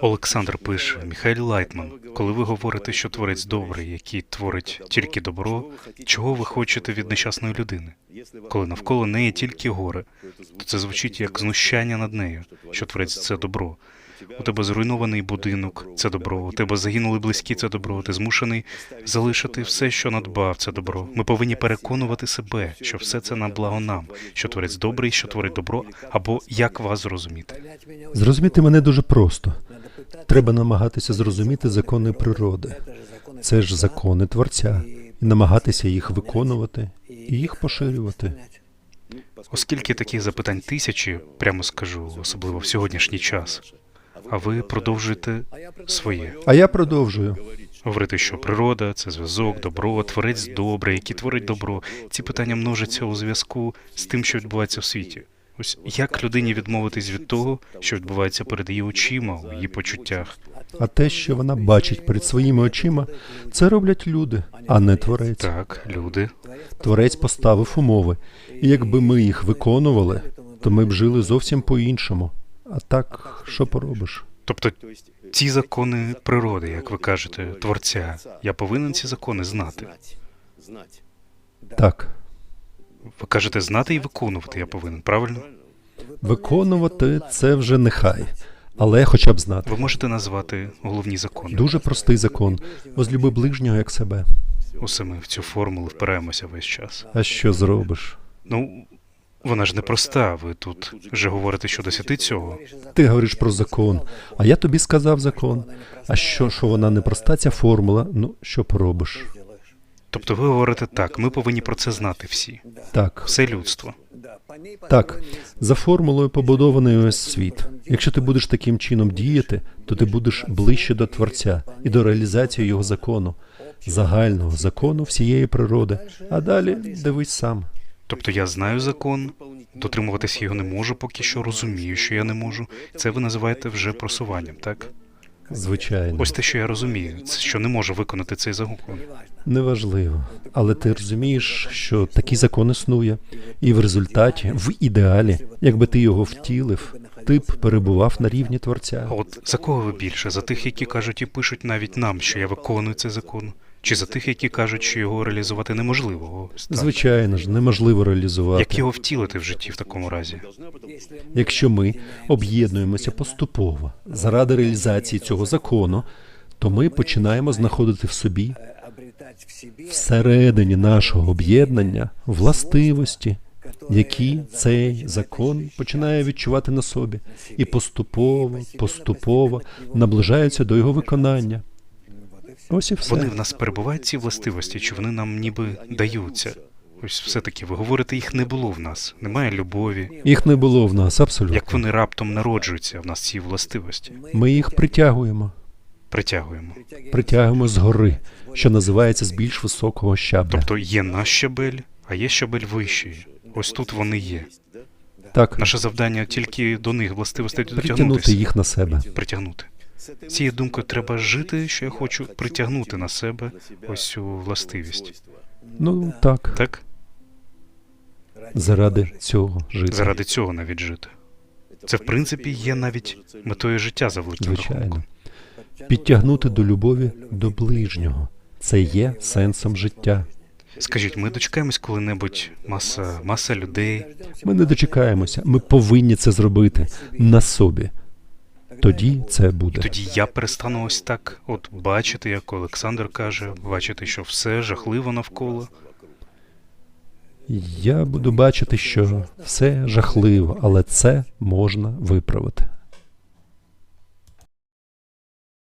Олександр пише, Міхайль Лайтман, коли ви говорите, що творець добрий, який творить тільки добро, чого ви хочете від нещасної людини? Коли навколо неї тільки горе, то це звучить як знущання над нею, що творець це добро. У тебе зруйнований будинок, це добро. У тебе загинули близькі, це добро. Ти змушений залишити все, що надбав, це добро. Ми повинні переконувати себе, що все це на благо нам, що творець добрий, що творить добро, або як вас зрозуміти. Зрозуміти мене дуже просто. Треба намагатися зрозуміти закони природи. Це ж закони Творця, і намагатися їх виконувати і їх поширювати. Оскільки таких запитань тисячі, прямо скажу, особливо в сьогоднішній час. А ви продовжуєте своє. А я продовжую. Говорити, що природа це зв'язок, добро, творець добре, який творить добро. Ці питання множаться у зв'язку з тим, що відбувається в світі. Ось як людині відмовитись від того, що відбувається перед її очима, у її почуттях. А те, що вона бачить перед своїми очима, це роблять люди, а не творець. Так, люди. Творець поставив умови, і якби ми їх виконували, то ми б жили зовсім по-іншому. А так, що поробиш? Тобто ці закони природи, як ви кажете, творця. Я повинен ці закони знати. Так, Ви кажете, знати і виконувати я повинен, правильно? виконувати це вже нехай, але хоча б знати. Ви можете назвати головні закони. Дуже простий закон. Возлюби ближнього як себе. Усе ми в цю формулу впираємося весь час. А що зробиш? Ну, вона ж не проста. Ви тут вже говорите, що досягти цього. Ти говориш про закон, а я тобі сказав закон. А що, що вона не проста, ця формула? Ну, що поробиш? Тобто ви говорите так, ми повинні про це знати всі, Так, все людство. так. За формулою побудований ось світ. Якщо ти будеш таким чином діяти, то ти будеш ближче до Творця і до реалізації його закону, загального закону всієї природи. А далі дивись сам. Тобто я знаю закон, дотримуватися його не можу, поки що розумію, що я не можу. Це ви називаєте вже просуванням, так? Звичайно, Ось те, що я розумію, це що не можу виконати цей закон. неважливо. Але ти розумієш, що такий закон існує, і в результаті, в ідеалі, якби ти його втілив, ти б перебував на рівні Творця. От за кого ви більше? За тих, які кажуть і пишуть навіть нам, що я виконую цей закон, чи за тих, які кажуть, що його реалізувати неможливо? Звичайно ж, неможливо реалізувати. Як його втілити в житті в такому разі? Якщо ми об'єднуємося поступово заради реалізації цього закону, то ми починаємо знаходити в собі всередині нашого об'єднання властивості, які цей закон починає відчувати на собі, і поступово, поступово наближаються до його виконання. Ось і все. Вони в нас перебувають ці властивості, чи вони нам ніби даються? Ось все-таки ви говорите, їх не було в нас, немає любові. Їх не було в нас абсолютно. Як вони раптом народжуються в нас ці властивості, Ми їх притягуємо, притягуємо. притягуємо згори, що називається з більш високого щабля. Тобто є наш щабель, а є щабель вищий. Ось тут вони є. Так, Наше завдання тільки до них властивостей притягнути їх на себе. притягнути. Цією думкою треба жити, що я хочу притягнути на себе ось цю властивість. Ну так, Так? заради цього жити. Заради цього навіть жити. Це, в принципі, є навіть метою життя за великим Звичайно. рахунком. Підтягнути до любові до ближнього. Це є сенсом життя. Скажіть, ми дочекаємось коли-небудь маса, маса людей, Ми не дочекаємося. Ми повинні це зробити на собі. Тоді це і тоді я перестану ось так, от бачити, як Олександр каже, бачити, що все жахливо навколо. Я буду бачити, що все жахливо, але це можна виправити.